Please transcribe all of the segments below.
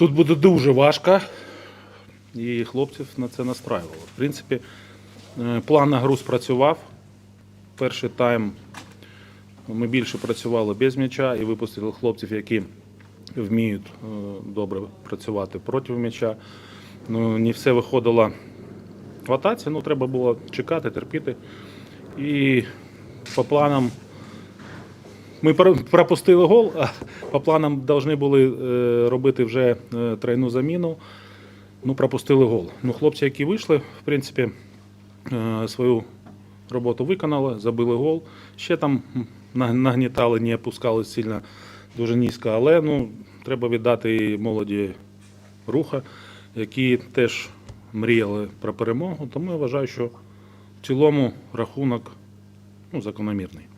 Тут буде дуже важко, і хлопців на це настраювало. В принципі, е, план на гру спрацював. Перший тайм ми більше працювали без м'яча і випустили хлопців, які вміють е, добре працювати проти м'яча. Ну, не все виходило в атаці, ну треба було чекати, терпіти. І по планам ми пропустили гол, а по планам повинні були е, робити вже е, тройну заміну. Ну, пропустили гол. Ну, хлопці, які вийшли, в принципі, е, свою роботу виконали, забили гол. Ще там нагнітали, не опускали сильно дуже низько, але ну, треба віддати і молоді руха, які теж мріяли про перемогу. Тому я вважаю, що в цілому рахунок ну, закономірний.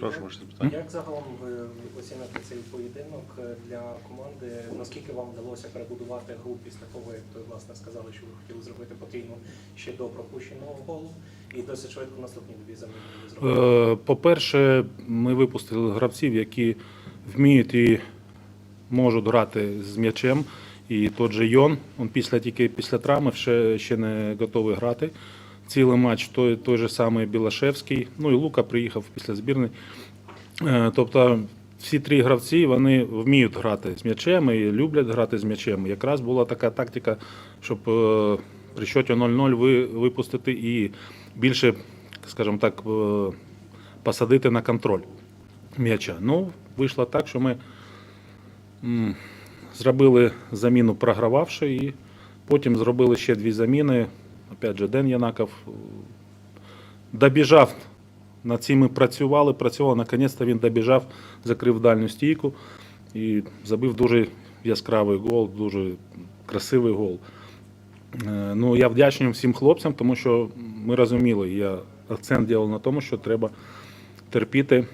Прошу ваше запитання. Як загалом ви оціните цей поєдинок для команди? Наскільки вам вдалося перебудувати гру після того, як ви власне сказали, що ви хотіли зробити потрійну ще до пропущеного голу, і досить швидко наступні дві заміни ви зробили? Е, По-перше, ми випустили гравців, які вміють і можуть грати з м'ячем. І той же Йон, він після тільки після травми ще, ще не готовий грати. Цілий матч той, той же самий Білашевський. Ну і Лука приїхав після збірної. Е, Тобто всі три гравці вони вміють грати з м'ячем і люблять грати з м'ячем. Якраз була така тактика, щоб е, при счеті 0-0 ви випустити і більше, скажімо так, е, посадити на контроль м'яча. Ну, вийшло так, що ми зробили заміну програвавши, і потім зробили ще дві заміни. Опять же, Ден Янаков е, добіжав. Над цим ми працювали, працювали. Наконець-то він добіжав, закрив дальню стійку і забив дуже яскравий гол, дуже красивий гол. Е, Ну, я вдячний всім хлопцям, тому що ми розуміли, я акцент робив на тому, що треба терпіти,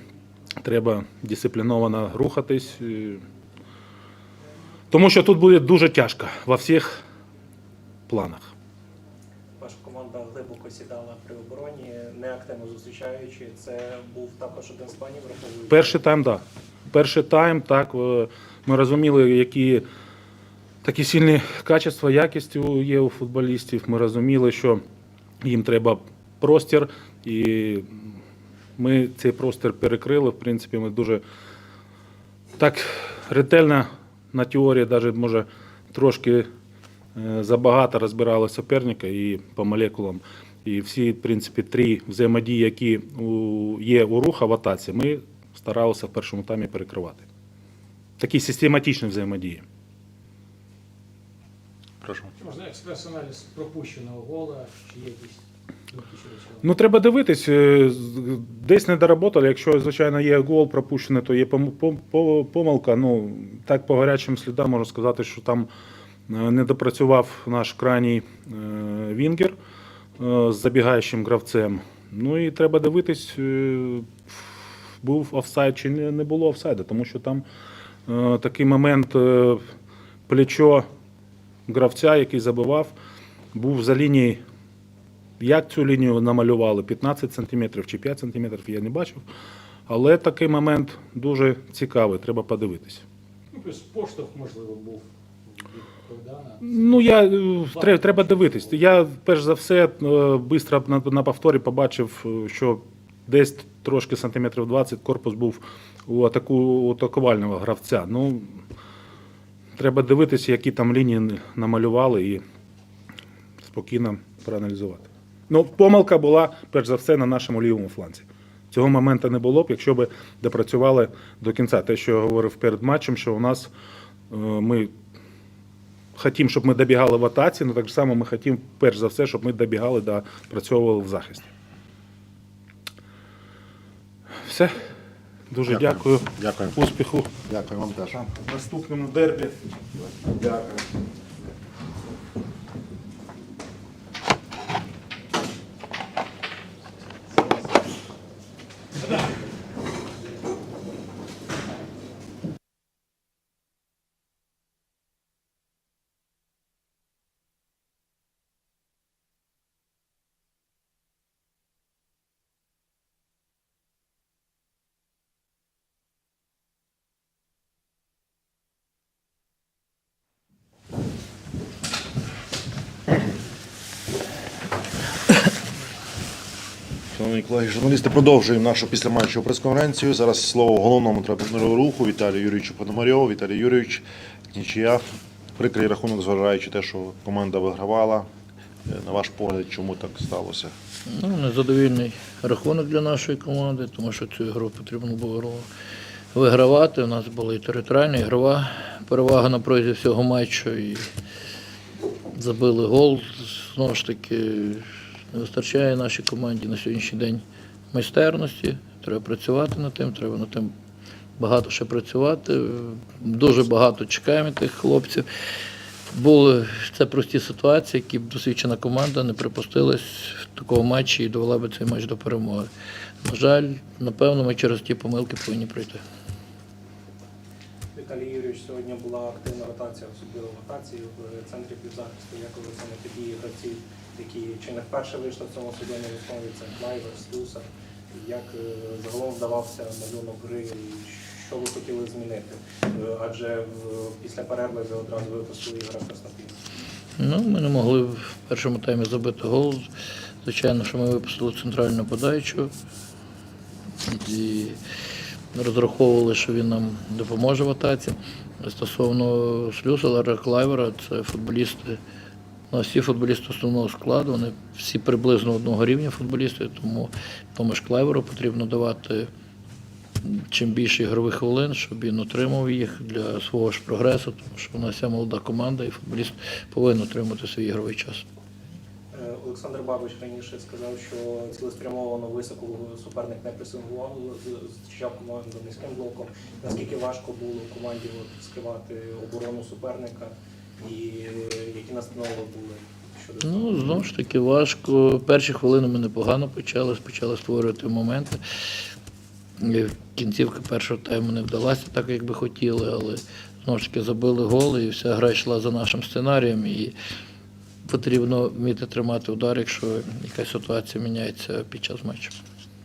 треба дисципліновано рухатись. Тому що тут буде дуже тяжко во всіх планах. Команда глибоко сідала при обороні, неактивно зустрічаючи. Це був також один з планів, враховуючи. Перший тайм, так. Да. Перший тайм, так. е, Ми розуміли, які такі сильні качества, якість є у футболістів. Ми розуміли, що їм треба простір, і ми цей простір перекрили. В принципі, ми дуже так ретельно на теорії, навіть може трошки забагато розбирали суперника і по молекулам. І всі, в принципі, три взаємодії, які є у руха в атаці, ми старалися в першому таймі перекривати. Такі систематичні взаємодії. Прошу. Чи можна експрес-аналіз пропущеного гола, чи є якісь? Ну, треба дивитись, е, десь не доработали. Якщо, звичайно, є гол пропущений, то є пом- пом- по- помилка. Ну, так по гарячим слідам можна сказати, що там е, не допрацював наш крайній е, вінгер е, з забігаючим гравцем. Ну і треба дивитись, е, був офсайд чи не було офсайду, тому що там е, такий момент е, плечо гравця, який забивав, був за лінією як цю лінію намалювали, 15 см чи 5 см, я не бачив. Але такий момент дуже цікавий, треба подивитись. Ну, плюс поштовх, можливо, був Ну, я, е, треба, дивитись. Я, перш за все, швидко на, на повторі побачив, е, що десь трошки сантиметрів 20 корпус був у, атаку, атакувального гравця. Ну, треба дивитися, які там лінії намалювали і спокійно проаналізувати. Ну, помилка була, перш за все, на нашому лівому фланзі. Цього моменту не було б, якщо б допрацювали до кінця. Те, що я говорив перед матчем, що у нас е, ми хотім, щоб ми добігали в атаці, але так само ми хотім, перш за все, щоб ми добігали да працьовували в захисті. Все. Дуже дякую. Дякую. Успіху. Дякую вам теж. В наступному дербі. Дякую. Шановні колеги, журналісти, продовжуємо нашу післяматчеву прес-конференцію. Зараз слово головному тренеру руху Віталію Юрійовичу Пономарьову. Віталій Юрійович, нічия. Прикрий рахунок, зважаючи те, що команда вигравала. Е, На ваш погляд, чому так сталося? Ну, незадовільний рахунок для нашої команди, тому що цю ігру потрібно було вигравати. У нас була і територіальна ігрова перевага на протязі всього матчу. І забили гол. Знову ж таки, не вистачає нашій команді на сьогоднішній день майстерності. Треба працювати над тим, треба над тим багато ще працювати. Дуже багато чекаємо тих хлопців. Були це прості ситуації, які б досвідчена команда не припустилась в такому матчі і довела би цей матч до перемоги. На жаль, напевно, ми через ті помилки повинні пройти. Віталій Юрійович, сьогодні була активна ротація, особливо ротації в центрі півзахисту. Як оцінити дії гравців, які чи не вперше вийшли в цьому сезоні основі це Клайвер, Слюса. Як е, загалом вдавався малюнок гри і що ви хотіли змінити? Е, Адже після перерви ви одразу випустили ігра Краснопіль. Ну, ми не могли в першому таймі забити гол. Звичайно, що ми випустили центральну нападаючу і розраховували, що він нам допоможе в атаці. Стосовно Слюса, Лара Клайвера, це футболісти. У нас всі футболісти основного складу, вони всі приблизно одного рівня футболісти, тому тому ж Клайверу потрібно давати чим більше ігрових хвилин, щоб він отримав їх для свого ж прогресу, тому що у нас вся молода команда і футболіст повинен отримати свій ігровий час. Е, Олександр Бабич раніше сказав, що цілеспрямовано високо суперник не пресингував, зустрічав команду низьким блоком. Наскільки важко було команді скривати оборону суперника і е, які настанови були? Ну, знову ж таки, важко. Перші хвилини ми непогано почали, почали створювати моменти. Кінцівка першого тайму не вдалася так, як би хотіли, але знову ж таки забили голи, і вся гра йшла за нашим сценарієм. І потрібно вміти тримати удар, якщо якась ситуація міняється під час матчу.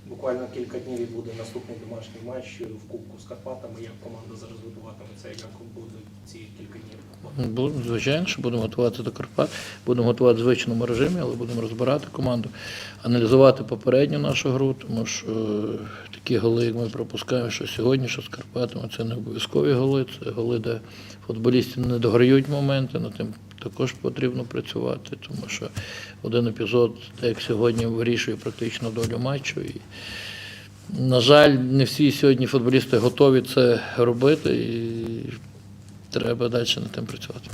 Буквально кілька днів і буде наступний домашній матч в Кубку з Карпатами. Як команда зараз готуватиметься, як будуть ці кілька днів? Звичайно, що будемо готуватися до Карпат, будемо готувати в звичному режимі, але будемо розбирати команду, аналізувати попередню нашу гру, тому що е, такі голи, як ми пропускаємо, що сьогодні, що з Карпатами, це не обов'язкові голи, це голи, де футболісти не дограють моменти, над тим також потрібно працювати, тому що один епізод, як сьогодні, вирішує практично долю матчу. І, на жаль, не всі сьогодні футболісти готові це робити. І Треба далі над тим працювати.